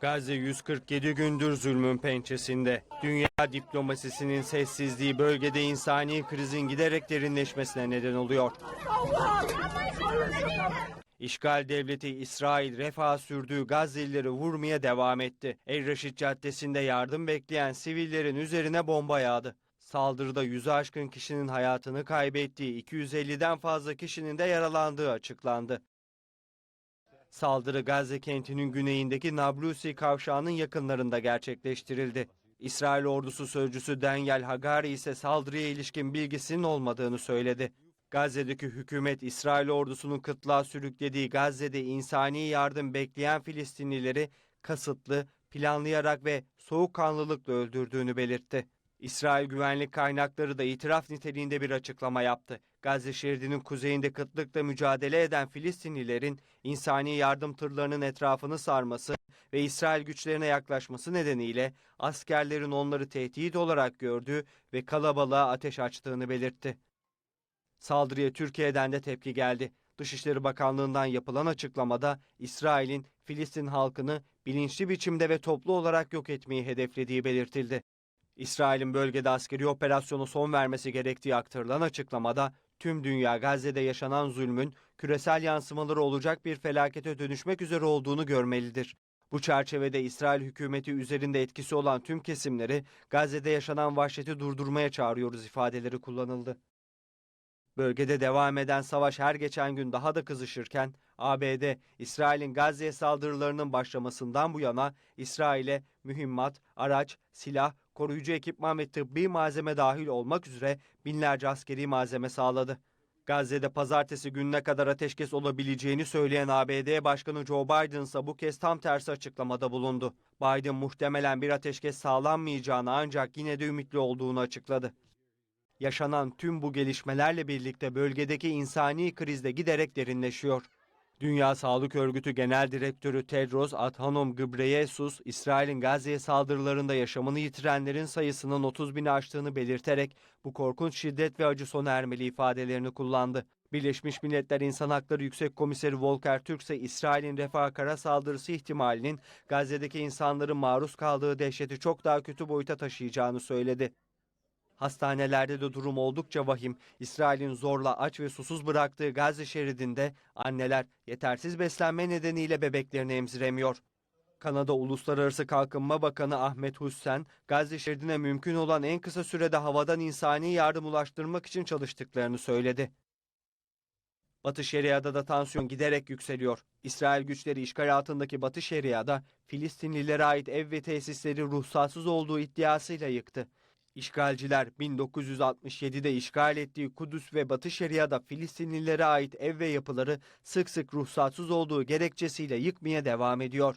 Gazze 147 gündür zulmün pençesinde. Dünya diplomasisinin sessizliği bölgede insani krizin giderek derinleşmesine neden oluyor. İşgal devleti İsrail refah sürdüğü Gazze'lileri vurmaya devam etti. El Reşit Caddesi'nde yardım bekleyen sivillerin üzerine bomba yağdı. Saldırıda yüzü aşkın kişinin hayatını kaybettiği 250'den fazla kişinin de yaralandığı açıklandı. Saldırı Gazze kentinin güneyindeki Nablusi kavşağının yakınlarında gerçekleştirildi. İsrail ordusu sözcüsü Daniel Hagari ise saldırıya ilişkin bilgisinin olmadığını söyledi. Gazze'deki hükümet İsrail ordusunun kıtlığa sürüklediği Gazze'de insani yardım bekleyen Filistinlileri kasıtlı, planlayarak ve soğukkanlılıkla öldürdüğünü belirtti. İsrail güvenlik kaynakları da itiraf niteliğinde bir açıklama yaptı. Gazze şeridinin kuzeyinde kıtlıkla mücadele eden Filistinlilerin insani yardım tırlarının etrafını sarması ve İsrail güçlerine yaklaşması nedeniyle askerlerin onları tehdit olarak gördüğü ve kalabalığa ateş açtığını belirtti. Saldırıya Türkiye'den de tepki geldi. Dışişleri Bakanlığı'ndan yapılan açıklamada İsrail'in Filistin halkını bilinçli biçimde ve toplu olarak yok etmeyi hedeflediği belirtildi. İsrail'in bölgede askeri operasyonu son vermesi gerektiği aktarılan açıklamada tüm dünya Gazze'de yaşanan zulmün küresel yansımaları olacak bir felakete dönüşmek üzere olduğunu görmelidir. Bu çerçevede İsrail hükümeti üzerinde etkisi olan tüm kesimleri Gazze'de yaşanan vahşeti durdurmaya çağırıyoruz ifadeleri kullanıldı. Bölgede devam eden savaş her geçen gün daha da kızışırken ABD, İsrail'in Gazze'ye saldırılarının başlamasından bu yana İsrail'e mühimmat, araç, silah, koruyucu ekipman ve tıbbi malzeme dahil olmak üzere binlerce askeri malzeme sağladı. Gazze'de pazartesi gününe kadar ateşkes olabileceğini söyleyen ABD Başkanı Joe Biden ise bu kez tam tersi açıklamada bulundu. Biden muhtemelen bir ateşkes sağlanmayacağını ancak yine de ümitli olduğunu açıkladı. Yaşanan tüm bu gelişmelerle birlikte bölgedeki insani kriz de giderek derinleşiyor. Dünya Sağlık Örgütü Genel Direktörü Tedros Adhanom Ghebreyesus, İsrail'in Gazze'ye saldırılarında yaşamını yitirenlerin sayısının 30 bini aştığını belirterek bu korkunç şiddet ve acı sona ermeli ifadelerini kullandı. Birleşmiş Milletler İnsan Hakları Yüksek Komiseri Volker Türk ise İsrail'in refah kara saldırısı ihtimalinin Gazze'deki insanların maruz kaldığı dehşeti çok daha kötü boyuta taşıyacağını söyledi. Hastanelerde de durum oldukça vahim. İsrail'in zorla aç ve susuz bıraktığı Gazze şeridinde anneler yetersiz beslenme nedeniyle bebeklerini emziremiyor. Kanada Uluslararası Kalkınma Bakanı Ahmet Hussen, Gazze şeridine mümkün olan en kısa sürede havadan insani yardım ulaştırmak için çalıştıklarını söyledi. Batı Şeria'da da tansiyon giderek yükseliyor. İsrail güçleri işgal altındaki Batı Şeria'da Filistinlilere ait ev ve tesisleri ruhsatsız olduğu iddiasıyla yıktı. İşgalciler 1967'de işgal ettiği Kudüs ve Batı Şeria'da Filistinlilere ait ev ve yapıları sık sık ruhsatsız olduğu gerekçesiyle yıkmaya devam ediyor.